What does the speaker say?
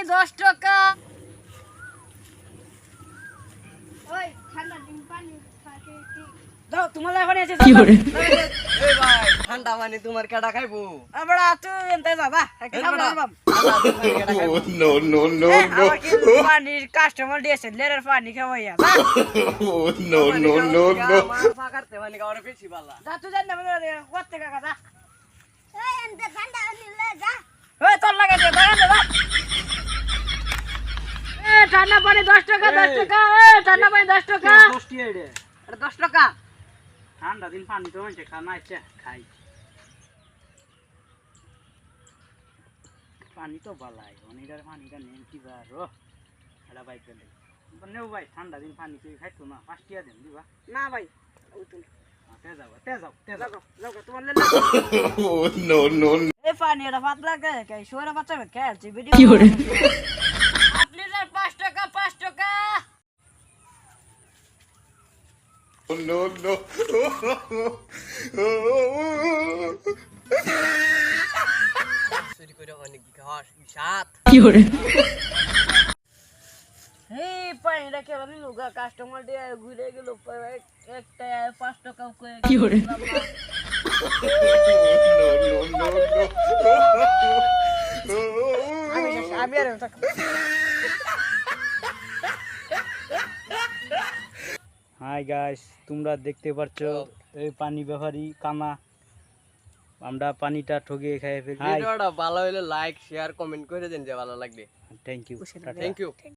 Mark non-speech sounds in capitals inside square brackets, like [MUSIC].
পানি দশ টাকা। ঠান্ডা পানি দাও তোমার এখন এসে কি করে? এই ভাই ঠান্ডা পানি তোমার কেডা খাইবো? আমরা এনতে [LAUGHS] পানির কাস্টমার দিয়েছে লেরের পানি. পানি খাওয়ার বেশি ভালো। যা তুই জান না এই এনতে ঠান্ডা নিলে যা ওই তোর লাগে দে বাগান দে যা। এ ঠান্ডা পানি দশ টাকা দশ টাকা এ ঠান্ডা পানি দশ টাকা। দশ টাকা। ঠান্ডা দিন পানি তো মানুষে খানা ইচ্ছা খাই। পানি তো বালাই অনেকটার পানিটা নেন কি বার ও এটা বাইক গেলে নেও ভাই ঠান্ডা দিন পানি তুই খাইতো না পাঁচটিয়া দেন দিবা। না ভাই তে যাও তে যাও তে যাও। লাগো লাগো তোমার [LAUGHS] no, no, no. এ পানি এটা পাতলা কে কে শোরা বাচ্চা মে ভিডিও কি করে? আট লিটার পাঁচ টাকা পাঁচ টাকা No, no. চুরি করে অনেক খাওয়ার সাত কি করে এই পানিটা কে বলি লুগা কাস্টমার দিয়ে ঘুরে গেল একটা পাঁচ টাকা করে কি করে? No, no, no, আমি no. শেষ, আমি আর হাই গাইস তোমরা দেখতে পাচ্ছ এই পানি ব্যাপারী কামা আমরা পানিটা ঠগিয়ে খাই ফেলি ভিডিওটা ভালো হলে লাইক শেয়ার কমেন্ট করে দিন যে ভালো লাগবে। Thank you thank you